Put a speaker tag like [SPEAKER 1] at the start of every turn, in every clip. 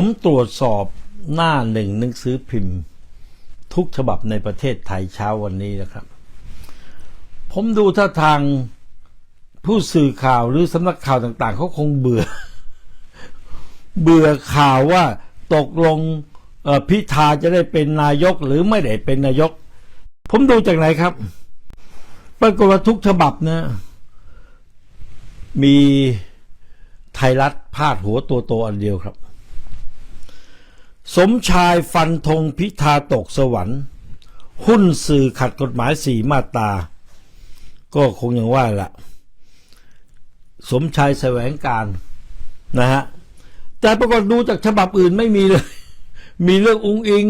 [SPEAKER 1] ผมตรวจสอบหน้าหนึ่งหนังสือพิมพ์ ทุกฉบับในประเทศไทยเช้าวันนี้นะครับ ผมดูท่าทางผู้สื่อข่าวหรือสำนักข่าวต่าง ๆเขาคงเบื่อ เบื่อข่าวว่าตกลงพิธาจะได้เป็นนายกหรือไม่ได้เป็นนายก ผมดูจากไหนครับ ปรากฏว่าทุกฉบับนะ มีไทยรัฐพาดหัวตัวโตอันเดียวครับ สมชายฟันธงพิธาตกสวรรค์ หุ้นสื่อขัดกฎหมายสี่มาตา ก็คงยังว่าแหละสมชายแสวงการนะฮะ แต่ปรากฏดูจากฉบับอื่นไม่มีเลย มีเรื่องอุ้งอิง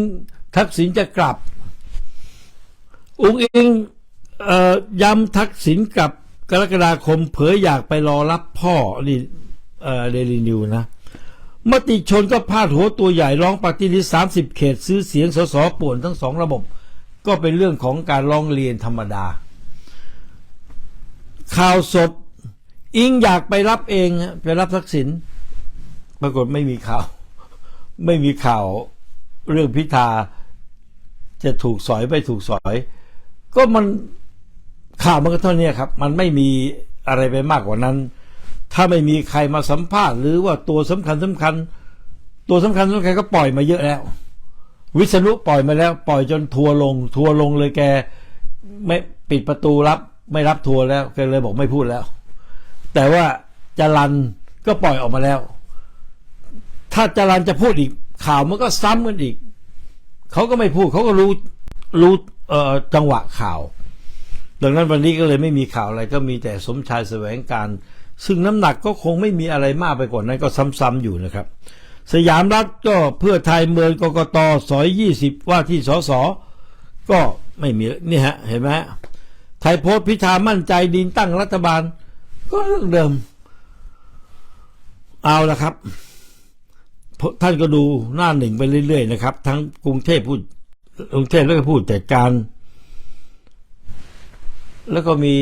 [SPEAKER 1] ทักษิณจะกลับ อุ้งอิงออย้ำทักษิณกลับกรกฎาคมเผยอยากไปรอรับพ่อนี่เดลินิวนะ มติชนก็พาดหัวตัวใหญ่ร้องปฏิริษีสามสิบเขตซื้อเสียงสสป่วนทั้งสองระบบ ก็เป็นเรื่องของการร้องเรียนธรรมดา ข่าวสด อิงอยากไปรับเองไปรับทักษิณปรากฏไม่มีข่าว ไม่มีข่าวเรื่องพิธาจะถูกสอยไม่ถูกสอย ก็มันข่าวมันก็เท่านี้ครับ มันไม่มีอะไรไปมากกว่านั้น ถ้าไม่มีใครมาสัมภาษณ์หรือว่าตัวสำคัญสำคัญ ตัวสำคัญสำคัญก็ปล่อยมาเยอะแล้ว วิษณุปล่อยมาแล้ว ปล่อยจนทัวร์ลง ทัวร์ลงเลยแก ไม่ปิดประตูรับ ไม่รับทัวร์แล้วแกเลยบอกไม่พูดแล้ว แต่ว่าจรันก็ปล่อยออกมาแล้ว ถ้าจรันจะพูดอีกข่าวมันก็ซ้ำกันอีกเขาก็ไม่พูดเขาก็รู้รู้เอ่อจังหวะข่าว ดังนั้นวันนี้ก็เลยไม่มีข่าวอะไรก็มีแต่สมชายแสวงการ ซึ่งน้ำหนักก็คงไม่มีอะไรมากไปกว่านั้นก็ซ้ำๆอยู่นะครับ สยามรัฐก็เพื่อไทยเมืองกกตสอยยี่สิบว่าที่สสก็ไม่มีนี่ฮะเห็นไหมไทยโพสพิธามั่นใจดินตั้งรัฐบาล ก็เรื่องเดิม เอาละครับ ท่านก็ดูหน้าหนึ่งไปเรื่อยๆนะครับ ทั้งกรุงเทพพูดกรุงเทพแล้วก็พูดแต่การ แล้วก็มี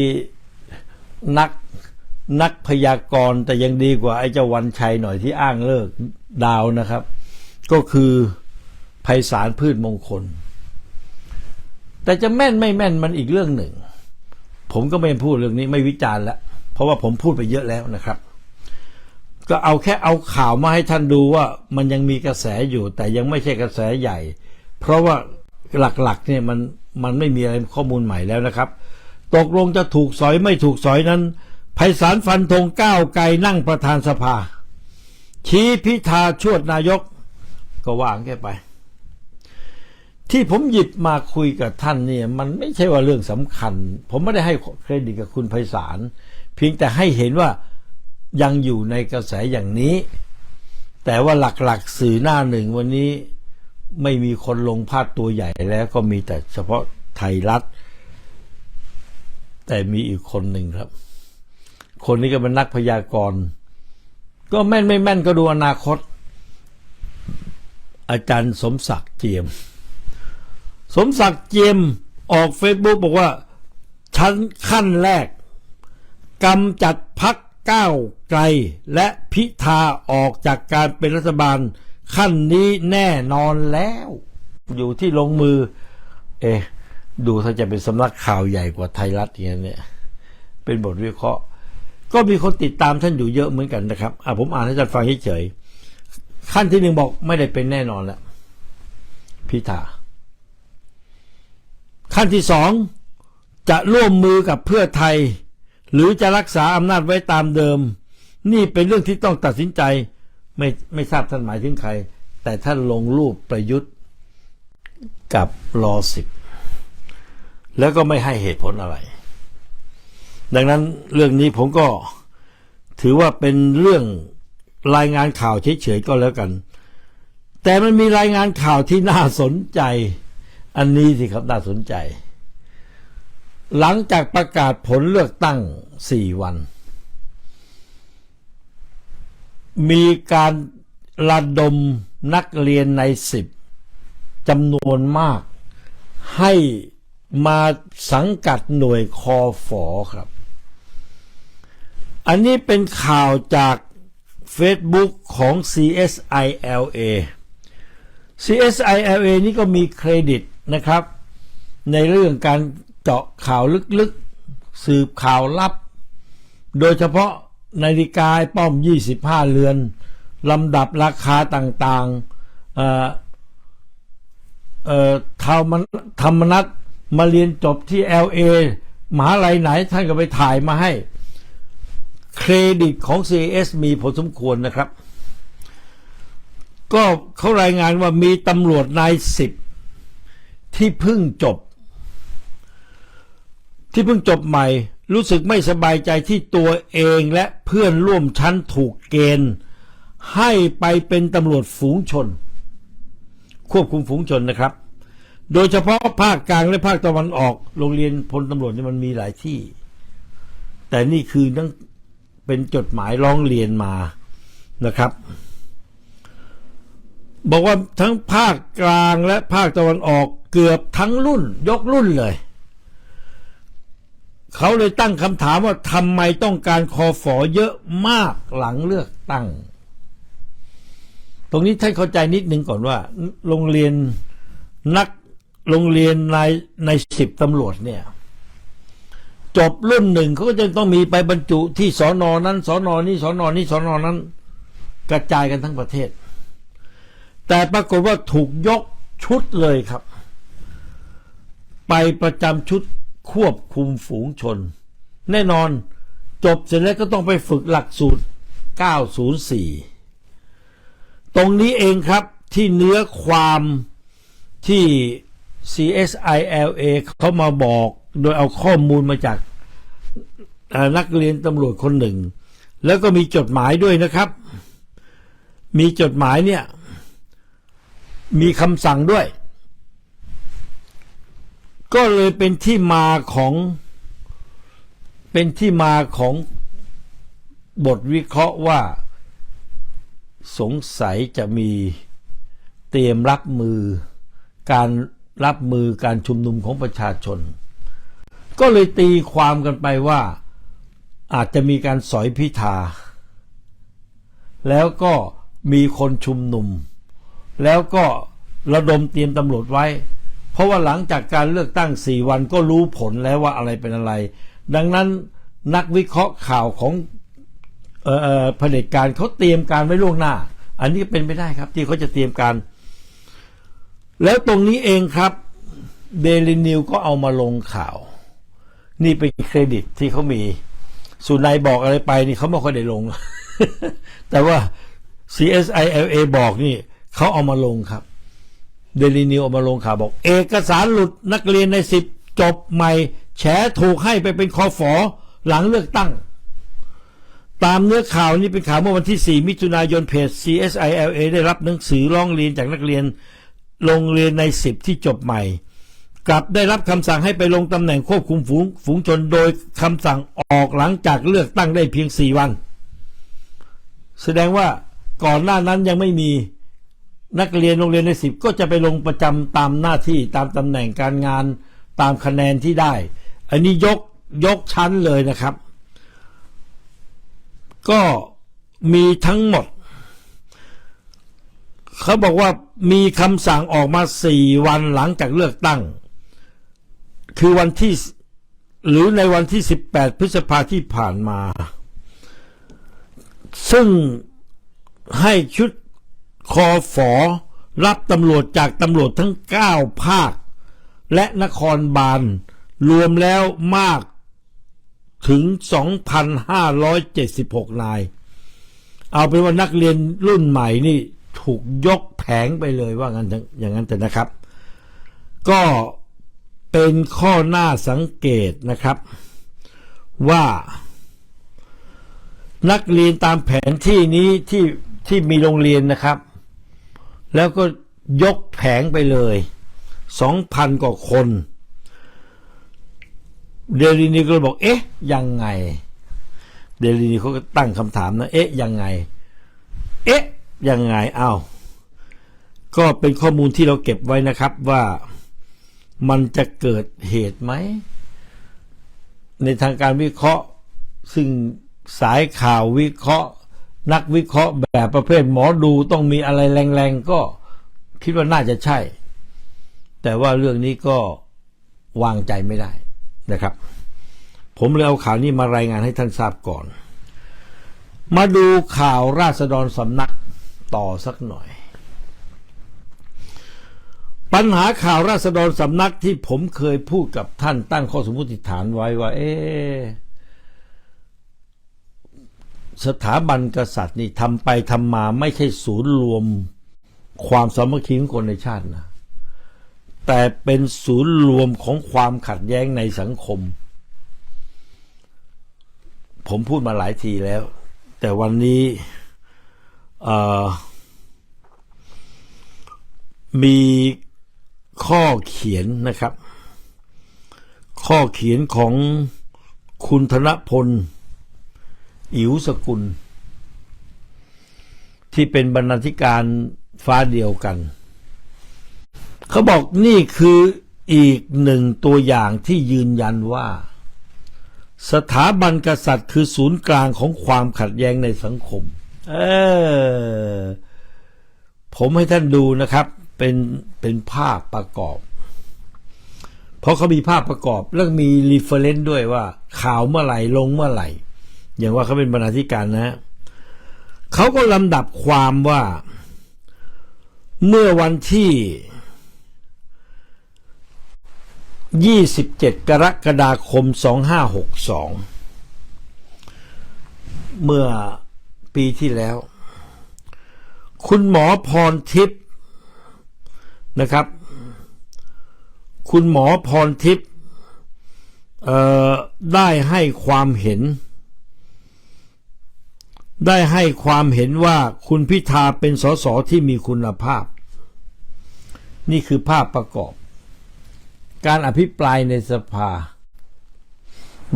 [SPEAKER 1] นัก นักพยากรณ์แต่ยังดีกว่าไอ้เจ้าวันชัยหน่อยที่อ้างเลิกดาวนะครับ ก็คือไพศาลพืชมงคล แต่จะแม่นไม่แม่นมันอีกเรื่องหนึ่ง ผมก็ไม่พูดเรื่องนี้ไม่วิจารณ์แล้วเพราะว่าผมพูดไปเยอะแล้วนะครับ ก็เอาแค่เอาข่าวมาให้ท่านดูว่ามันยังมีกระแสอยู่ แต่ยังไม่ใช่กระแสใหญ่ เพราะว่าหลักๆเนี่ยมันมันไม่มีอะไรข้อมูลใหม่แล้วนะครับ ตกลงจะถูกสอยไม่ถูกสอยนั้น ไพศาลฟันธงก้าวไกลนั่งประธานสภา ชี้พิธาชวดนายก ก็ว่างแค่ไป ที่ผมหยิบมาคุยกับท่านเนี่ย มันไม่ใช่ว่าเรื่องสำคัญ ผมไม่ได้ให้เครดิตกับคุณไพศาลเพียงแต่ให้เห็นว่ายังอยู่ในกระแสอย่างนี้ แต่ว่าหลักๆสื่อหน้าหนึ่งวันนี้ไม่มีคนลงพาดตัวใหญ่แล้วก็มีแต่เฉพาะไทยรัฐ แต่มีอีกคนหนึ่งครับ คนนี้ก็เป็นนักพยากรณ์ ก็แม่นไม่แม่นก็ดูอนาคต อาจารย์สมศักดิ์เจียม สมศักดิ์เจียมออกเฟซบุ๊กบอกว่า ชั้นขั้นแรกกำจัดพักก้าวไกลและพิธาออกจากการเป็นรัฐบาล ขั้นนี้แน่นอนแล้ว อยู่ที่ลงมือ เอ๊ะดูถ้าจะเป็นสำนักข่าวใหญ่กว่าไทยรัฐอย่างนี้เนี่ย เป็นบทวิเคราะห์ ก็มีคนติดตามท่านอยู่เยอะเหมือนกันนะครับอะผมอ่านให้ท่านฟังเฉยๆขั้นที่หนึ่งบอกไม่ได้เป็นแน่นอนแล้วพิธาขั้นที่สองจะร่วมมือกับเพื่อไทย หรือจะรักษาอำนาจไว้ตามเดิม นี่เป็นเรื่องที่ต้องตัดสินใจ ไม่ไม่ทราบท่านหมายถึงใคร แต่ท่านลงรูปประยุทธ์กับรอสิบแล้วก็ไม่ให้เหตุผลอะไร ดังนั้นเรื่องนี้ผมก็ถือว่าเป็นเรื่องรายงานข่าวเฉยๆก็แล้วกัน แต่มันมีรายงานข่าวที่น่าสนใจ อันนี้สิครับน่าสนใจ หลังจากประกาศผลเลือกตั้งสี่วัน มีการระดมนักเรียนในสิบจำนวนมาก ให้มาสังกัดหน่วยคอฝอครับ อันนี้เป็นข่าวจาก Facebook ของ CSILA CSILA นี่ก็มีเครดิตนะครับ ในเรื่องการเจาะข่าวลึกๆ สืบข่าวลับ โดยเฉพาะนาฬิกาไอป้อม 25 เรือนลำดับราคาต่างๆเอ่อเอ่อธรรมธรรมนัตมาเรียนจบที่ LA มหาลัยไหนท่านก็ไปถ่ายมาให้ เครดิตของ CS มีพอสมควรนะครับ ก็เขารายงานว่ามีตำรวจนายสิบที่เพิ่งจบ ที่เพิ่งจบใหม่ รู้สึกไม่สบายใจที่ตัวเองและเพื่อนร่วมชั้นถูกเกณฑ์ ให้ไปเป็นตำรวจฝูงชน ควบคุมฝูงชนนะครับ โดยเฉพาะภาคกลางและภาคตะวันออก โรงเรียนพลตำรวจนี่มันมีหลายที่ แต่นี่คือนั่ง เป็นจดหมายร้องเรียนมานะครับ บอกว่าทั้งภาคกลางและภาคตะวันออกเกือบทั้งรุ่น ยกรุ่นเลย เขาเลยตั้งคำถามว่าทำไมต้องการคอฝอเยอะมากหลังเลือกตั้ง ตรงนี้ท่านเข้าใจนิดนึงก่อนว่า โรงเรียนนักโรงเรียนในในสิบตำรวจเนี่ย จบรุ่นหนึ่งเขาก็จะต้องมีไปบรรจุที่สอนอนั้นสอนอนี้สอนอนี้สอนอนั้น กระจายกันทั้งประเทศ แต่ปรากฏว่าถูกยกชุดเลยครับ ไปประจำชุดควบคุมฝูงชน แน่นอนจบเสร็จแล้วก็ต้องไปฝึกหลักสูตร 904 ตรงนี้เองครับที่เนื้อความที่ CSILA เขามาบอก โดยเอาข้อมูลมาจากนักเรียนตำรวจคนหนึ่ง แล้วก็มีจดหมายด้วยนะครับ มีจดหมายเนี่ย มีคำสั่งด้วย ก็เลยเป็นที่มาของ เป็นที่มาของบทวิเคราะห์ว่า สงสัยจะมีเตรียมรับมือการรับมือการชุมนุมของประชาชน ก็เลยตีความกันไปว่าอาจจะมีการสอยพิธา แล้วก็มีคนชุมนุม แล้วก็ระดมเตรียมตำรวจไว้ เพราะว่าหลังจากการเลือกตั้งสี่วันก็รู้ผลแล้วว่าอะไรเป็นอะไร ดังนั้นนักวิเคราะห์ข่าวของเอ่อผด็จการเขาเตรียมการไว้ล่วงหน้า อันนี้เป็นไปได้ครับที่เขาจะเตรียมการ แล้วตรงนี้เองครับเดลินิวก็เอามาลงข่าว นี่เป็นเครดิตที่เขามีสุนัยบอกอะไรไปนี่เขาไม่ค่อยได้ลง แต่ว่า CSILA บอกนี่เขาเอามาลงครับ เดลินิวเอามาลงข่าวบอก เอกสารหลุดนักเรียนในสิบจบใหม่ แฉถูกให้ไปเป็นคอฝอหลังเลือกตั้ง ตามเนื้อข่าวนี้เป็นข่าวเมื่อวันที่ 4 มิถุนายนเพจ CSILA ได้รับหนังสือร้องเรียนจากนักเรียนโรงเรียนในสิบที่จบใหม่ กลับได้รับคำสั่งให้ไปลงตำแหน่งควบคุมฝูงฝูงชนโดยคำสั่งออกหลังจากเลือกตั้งได้เพียง4วัน แสดงว่าก่อนหน้านั้นยังไม่มีนักเรียนโรงเรียนในสิบก็จะไปลงประจำตามหน้าที่ตามตำแหน่งการงานตามคะแนนที่ได้ อันนี้ยกยกชั้นเลยนะครับ ก็มีทั้งหมด เขาบอกว่ามีคำสั่งออกมาสี่วันหลังจากเลือกตั้ง คือวันที่หรือในวันที่ 18 พฤษภาที่ผ่านมา ซึ่งให้ชุดคอฝอรับตำรวจจากตำรวจทั้ง 9 ภาค และนครบาลรวมแล้วมากถึง 2,576 นาย เอาเป็นว่านักเรียนรุ่นใหม่นี่ถูกยกแผงไปเลยว่างั้นอย่างนั้นแต่นะครับ ก็ เป็นข้อหน้าสังเกตนะครับ ว่า นักเรียนตามแผนที่นี้ที่ที่มีโรงเรียนนะครับ แล้วก็ยกแผงไปเลยสองพันกว่าคนเดลินีก็เลยบอก เอ๊ะ ยังไง เดลินีเขาก็ตั้งคำถามนะ เอ๊ะ ยังไง เอ๊ะ ยังไง เอ้า ก็เป็นข้อมูลที่เราเก็บไว้นะครับว่า มันจะเกิดเหตุไหม ในทางการวิเคราะห์ ซึ่งสายข่าววิเคราะห์ นักวิเคราะห์แบบประเภทหมอดูต้องมีอะไรแรงๆ ก็คิดว่าน่าจะใช่ แต่ว่าเรื่องนี้ก็วางใจไม่ได้นะครับ ผมเลยเอาข่าวนี้มารายงานให้ท่านทราบก่อน มาดูข่าวราษฎรสำนักต่อสักหน่อย ปัญหาข่าวราษฎรสำนักที่ผมเคยพูดกับท่านตั้งข้อสมมติฐานไว้ว่า เอสถาบันกษัตริย์นี่ทำไปทำมาไม่ใช่ศูนย์รวมความสามัคคีของคนในชาตินะ แต่เป็นศูนย์รวมของความขัดแย้งในสังคม ผมพูดมาหลายทีแล้ว แต่วันนี้มี ข้อเขียนนะครับ ข้อเขียนของคุณธนพล อิ๋วสกุล ที่เป็นบรรณาธิการฟ้าเดียวกัน เขาบอกนี่คืออีกหนึ่งตัวอย่างที่ยืนยันว่า สถาบันกษัตริย์คือศูนย์กลางของความขัดแย้งในสังคม เออ ผมให้ท่านดูนะครับ เป็นเป็นภาพประกอบ เพราะเขามีภาพประกอบ แล้วมีรีเฟรนซ์ด้วยว่า ข่าวเมื่อไหร่ลงเมื่อไหร่ อย่างว่าเขาเป็นบรรณาธิการนะ เขาก็ลำดับความว่า เมื่อวันที่ 27 กรกฎาคม 2562 เมื่อปีที่แล้ว คุณหมอพรทิพย์ นะครับ คุณหมอพรทิพย์ได้ให้ความเห็น ได้ให้ความเห็นว่าคุณพิธาเป็นสสที่มีคุณภาพ นี่คือภาพประกอบ การอภิปรายในสภา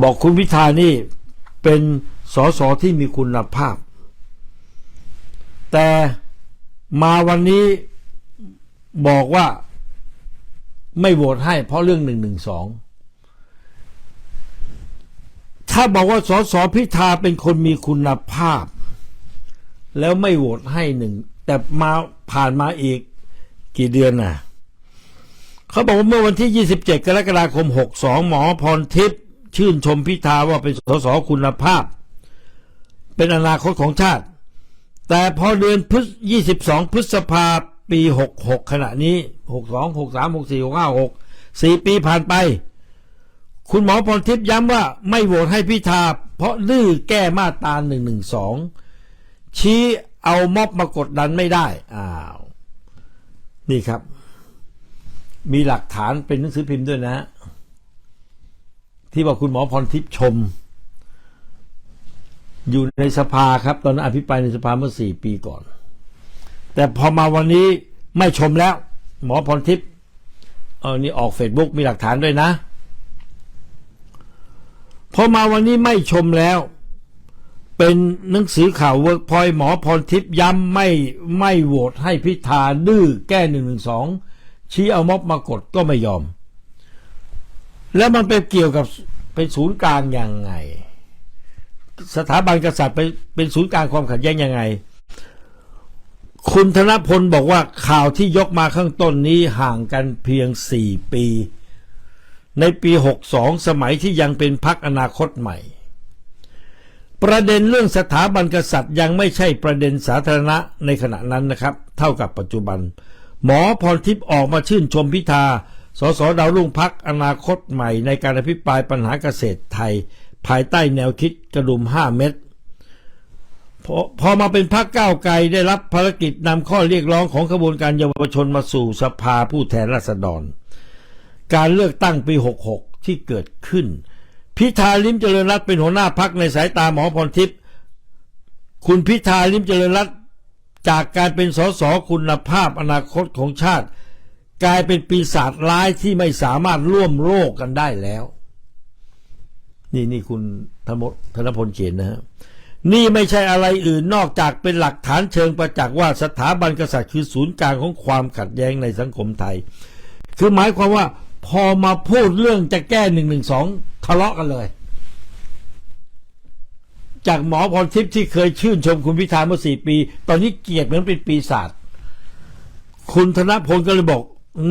[SPEAKER 1] บอกคุณพิธานี่เป็นสสที่มีคุณภาพ แต่มาวันนี้ บอกว่าไม่โหวตให้เพราะเรื่องหนึ่งหนึ่งสองถ้าบอกว่าสสพิธาเป็นคนมีคุณภาพ แล้วไม่โหวตให้หนึ่ง แต่มาผ่านมาอีกกี่เดือนน่ะเขาบอกว่าเมื่อวันที่ 27 กรกฎาคม 62 หมอพรทิพย์ชื่นชมพิธาว่าเป็นสสคุณภาพ เป็นอนาคตของชาติ แต่พอเดือนพฤษ22 พฤษภา ปี 66 ขณะนี้ 62 63 64 65 6 4 ปีผ่านไป คุณหมอพรทิพย์ย้ำว่าไม่โหวตให้พิธา เพราะดื้อแก้มาตรา112 ชี้เอาม็อบมากดดันไม่ได้ อ้าว นี่ครับ มีหลักฐานเป็นหนังสือพิมพ์ด้วยนะ ที่ว่าคุณหมอพรทิพย์ชม อยู่ในสภาครับ ตอนนั้นอภิปรายในสภาเมื่อสี่ปีก่อน แต่พอมาวันนี้ไม่ชมแล้ว หมอพรทิพย์เออนี่ออกเฟซบุ๊กมีหลักฐานด้วยนะ พอมาวันนี้ไม่ชมแล้ว เป็นหนังสือข่าวเวิร์กพอยหมอพรทิพย์ย้ำไม่ไม่โหวตให้พิธาดื้อแก้หนึ่งหนึ่งสองชี้เอาม็อบมากดก็ไม่ยอม แล้วมันไปเกี่ยวกับเป็นศูนย์กลางยังไง สถาบันกษัตริย์ไปเป็นศูนย์กลางความขัดแย้งยังไง คุณธนพลบอกว่าข่าวที่ยกมาข้างต้นนี้ห่างกันเพียงสี่ปี ในปี 62 สมัยที่ยังเป็นพักอนาคตใหม่ ประเด็นเรื่องสถาบันกษัตริย์ยังไม่ใช่ประเด็นสาธารณะในขณะนั้นนะครับ เท่ากับปัจจุบัน หมอพรทิพย์ออกมาชื่นชมพิธา สสดาวรุ่งพักอนาคตใหม่ ในการอภิปรายปัญหาเกษตรไทย ภายใต้แนวคิดกระดุม 5 เม็ด พอพอมาเป็นพักก้าวไกลได้รับภารกิจนำข้อเรียกร้องของขบวนการเยาวชนมาสู่สภาผู้แทนราษฎร การเลือกตั้งปี 66 ที่เกิดขึ้น พิธาลิมเจริญรัตน์เป็นหัวหน้าพักในสายตาหมอพรทิพย์คุณพิธาลิมเจริญรัตน์จากการเป็นสสคุณภาพอนาคตของชาติ กลายเป็นปีศาจร้ายที่ไม่สามารถร่วมโลกกันได้แล้ว นี่นี่คุณธนพลธนพลเขียนนะฮะ นี่ไม่ใช่อะไรอื่นนอกจากเป็นหลักฐานเชิงประจักษ์ว่าสถาบันกษัตริย์คือศูนย์กลางของความขัดแย้งในสังคมไทย คือหมายความว่าพอมาพูดเรื่องจะแก้หนึ่งหนึ่งสองทะเลาะกันเลย จากหมอพรทิพย์ที่เคยชื่นชมคุณพิธาเมื่อสี่ปี ตอนนี้เกลียดเหมือนเป็นปีศาจคุณธนพลก็เลยบอก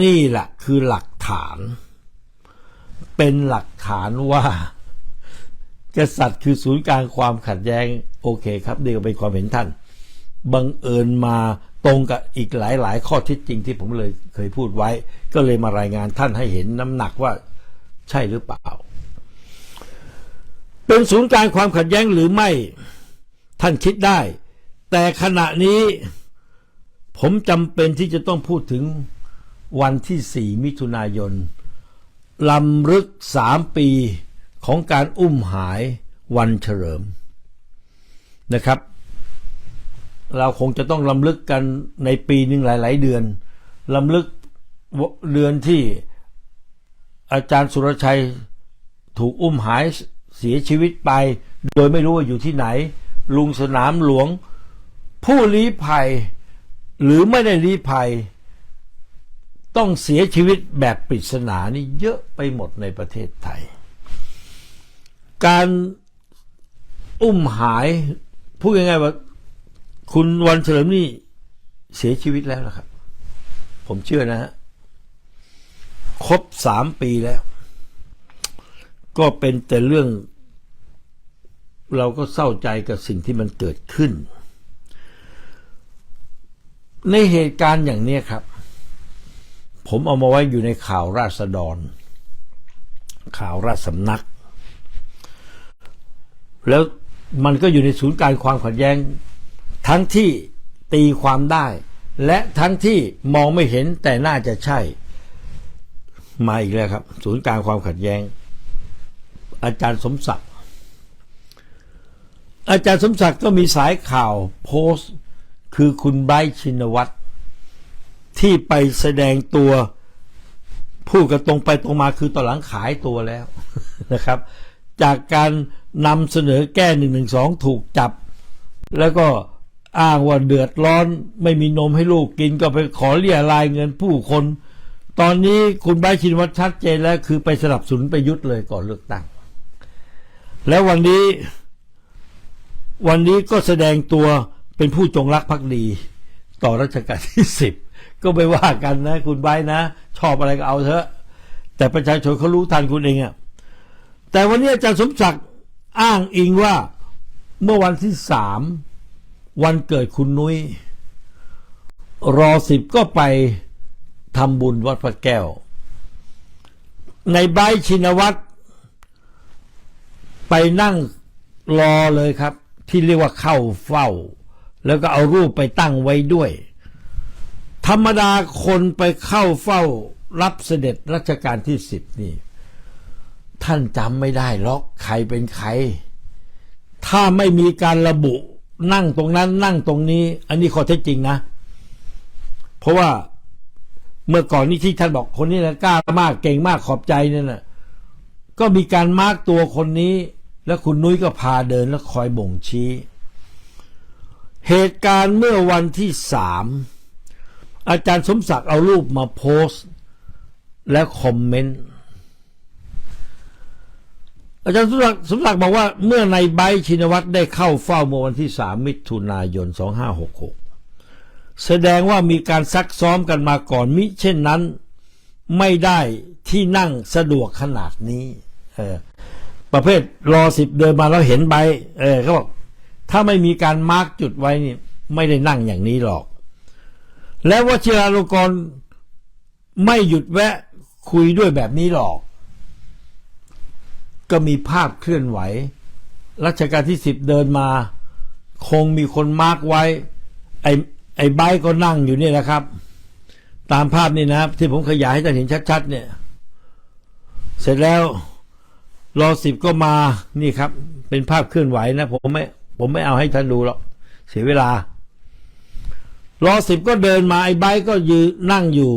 [SPEAKER 1] นี่แหละคือหลักฐาน เป็นหลักฐานว่า กษัตริย์คือศูนย์กลางความขัดแย้งโอเคครับนี่ก็เป็นความเห็นท่าน บังเอิญมาตรงกับอีกหลาย ๆ ข้อที่จริงที่ผมเลยเคยพูดไว้ ก็เลยมารายงานท่านให้เห็นน้ำหนักว่าใช่หรือเปล่า เป็นศูนย์กลางความขัดแย้งหรือไม่ท่านคิดได้ แต่ขณะนี้ผมจำเป็นที่จะต้องพูดถึงวันที่ 4 มิถุนายนลำลึกสามปี ของการอุ้มหายวันเฉลิมนะครับ เราคงจะต้องลำลึกกันในปีหนึ่งหลาย ๆ เดือนลำลึกเดือนที่อาจารย์สุรชัยถูกอุ้มหายเสียชีวิตไป โดยไม่รู้ว่าอยู่ที่ไหน ลุงสนามหลวง ผู้ลี้ภัย หรือไม่ได้ลี้ภัย ต้องเสียชีวิตแบบปริศนานี่เยอะไปหมดในประเทศไทย การอุ้มหาย พูดง่ายๆว่า คุณวันเฉลิมนี่เสียชีวิตแล้วนะครับ ผมเชื่อนะฮะครบสามปีแล้ว ก็เป็นแต่เรื่อง เราก็เศร้าใจกับสิ่งที่มันเกิดขึ้น ในเหตุการณ์อย่างนี้ครับ ผมเอามาไว้อยู่ในข่าวราษฎร ข่าวราชสำนัก แล้วมันก็อยู่ในศูนย์การความขัดแย้ง ทั้งที่ตีความได้ และทั้งที่มองไม่เห็นแต่น่าจะใช่มาอีกแล้วครับ ศูนย์กลางความขัดแย้ง อาจารย์สมศักดิ์อาจารย์สมศักดิ์ก็มีสายข่าวโพสต์ คือคุณไบชินวัตรที่ไปแสดงตัวพูดกันตรงไปตรงมาคือตอนหลังขายตัวแล้วนะครับ จากการนำเสนอแก้หนึ่งหนึ่งสองถูกจับ แล้วก็อ้างว่าเดือดร้อนไม่มีนมให้ลูกกินก็ไปขอเรียรายเงินผู้คน ตอนนี้คุณไบชินวัตรชัดเจนแล้วคือไปสนับสนุนไปยุทธเลยก่อนเลือกตั้ง แล้ววันนี้ วันนี้ก็แสดงตัวเป็นผู้จงรักภักดี ต่อรัชกาลที่สิบก็ไม่ว่ากันนะ คุณไบนะ ชอบอะไรก็เอาเถอะ แต่ประชาชนเขารู้ทันคุณเองอะ แต่วันนี้อาจารย์สมศักดิ์อ้างอิงว่าเมื่อวันที่สามวันเกิดคุณนุ้ยรอสิบก็ไปทำบุญวัดพระแก้ว ในใบชินวัตรไปนั่งรอเลยครับ ที่เรียกว่าเข้าเฝ้า แล้วก็เอารูปไปตั้งไว้ด้วย ธรรมดาคนไปเข้าเฝ้ารับเสด็จรัชกาลที่สิบนี่ ท่านจำไม่ได้หรอกใครเป็นใคร ถ้าไม่มีการระบุนั่งตรงนั้นนั่งตรงนี้ อันนี้ข้อเท็จจริงนะ เพราะว่าเมื่อก่อนนี้ที่ท่านบอกคนนี้นะกล้ามากเก่งมากขอบใจเนี่ยนะก็มีการมาร์กตัวคนนี้ แล้วคุณนุ้ยก็พาเดินแล้วคอยบ่งชี้ เหตุการณ์เมื่อวันที่สามอาจารย์สมศักดิ์เอารูปมาโพสต์ และคอมเมนต์ อาจารย์สมศักดิ์สมศักดิ์บอกว่าเมื่อในใบร์ทชินวัตรได้เข้าเฝ้าเมื่อวันที่สามมิถุนายน 2566 แสดงว่ามีการซักซ้อมกันมาก่อนมิเช่นนั้น ไม่ได้ที่นั่งสะดวกขนาดนี้ เออ ประเภทรอสิบเดินมาแล้วเห็นใบเออเขาบอกถ้าไม่มีการมาร์กจุดไว้นี่ไม่ได้นั่งอย่างนี้หรอก และวชิราลงกรณ์ไม่หยุดแวะคุยด้วยแบบนี้หรอก ก็มีภาพเคลื่อนไหว รัชกาลที่สิบเดินมา คงมีคนมาร์กไว้ ไอ้ไอ้ใบก็นั่งอยู่นี่แหละครับ ตามภาพนี่นะครับ ที่ผมขยายให้ท่านเห็นชัด ๆ เนี่ย เสร็จแล้วรอสิบก็มานี่ครับ เป็นภาพเคลื่อนไหวนะ ผมไม่ ผมไม่เอาให้ท่านดูหรอกเสียเวลารอสิบก็เดินมาไอ้ใบก็ยืนนั่งอยู่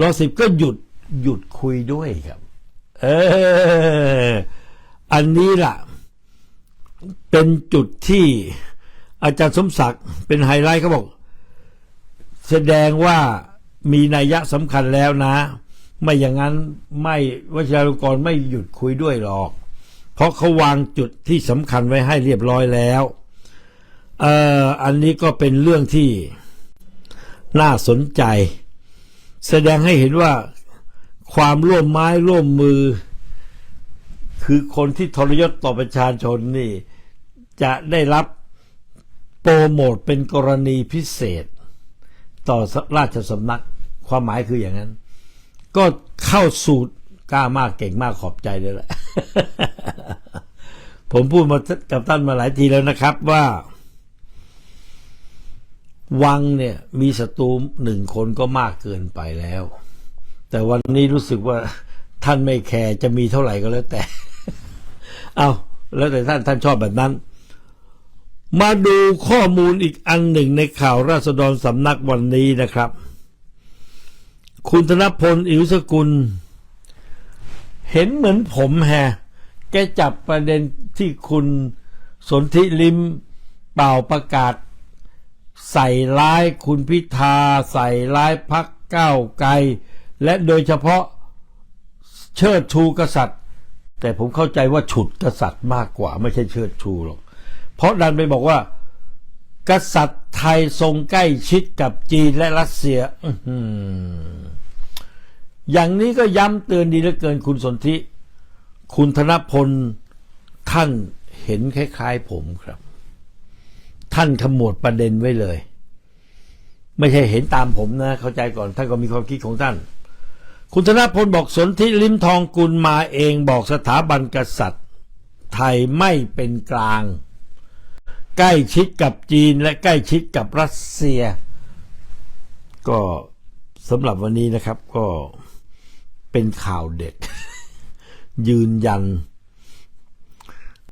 [SPEAKER 1] รอสิบก็หยุดหยุดคุยด้วยครับ เออ อันนี้ล่ะ เป็นจุดที่อาจารย์สมศักดิ์เป็นไฮไลท์เขาบอก แสดงว่ามีนัยยะสำคัญแล้วนะ ไม่อย่างนั้นไม่วชิราลงกรณ์ไม่หยุดคุยด้วยหรอก เพราะเขาวางจุดที่สำคัญไว้ให้เรียบร้อยแล้วเอ่ออันนี้ก็เป็นเรื่องที่น่าสนใจ แสดงให้เห็นว่าความร่วมไม้ร่วมมือ คือคนที่ทรยศต่อประชาชนนี่ จะได้รับโปรโมทเป็นกรณีพิเศษ ต่อราชสำนักความหมายคืออย่างนั้น ก็เข้าสูตรกล้ามากเก่งมากขอบใจเลยแหละผมพูดมากับท่านมาหลายทีแล้วนะครับว่า วังเนี่ยมีศัตรูหนึ่งคนก็มากเกินไปแล้ว แต่วันนี้รู้สึกว่าท่านไม่แคร์จะมีเท่าไหร่ก็แล้วแต่ เอาแล้วแต่ท่านท่านชอบแบบนั้น มาดูข้อมูลอีกอันหนึ่งในข่าวราษฎรสำนักวันนี้นะครับ คุณธนพลอิวสกุล เห็นเหมือนผมแฮะแกจับประเด็นที่คุณสนธิลิมเป่าประกาศ ใส่ร้ายคุณพิธา ใส่ร้ายพักก้าวไกล และโดยเฉพาะเชิดชูกษัตริย์ แต่ผมเข้าใจว่าฉุดกษัตริย์มากกว่าไม่ใช่เชิดชูหรอก เพราะดันไปบอกว่า กษัตริย์ไทยทรงใกล้ชิดกับจีนและรัสเซียอย่างนี้ก็ย้ำเตือนดีเหลือเกินคุณสนธิ คุณธนพลท่านเห็นคล้ายๆผมครับ ท่านขมวดประเด็นไว้เลย ไม่ใช่เห็นตามผมนะ เข้าใจก่อนท่านก็มีความคิดของท่าน คุณธนพลบอกสนธิลิมทองกุลมาเองบอกสถาบันกษัตริย์ ไทยไม่เป็นกลาง ใกล้ชิดกับจีนและใกล้ชิดกับรัสเซีย ก็สำหรับวันนี้นะครับก็เป็นข่าวเด็ด ยืนยัน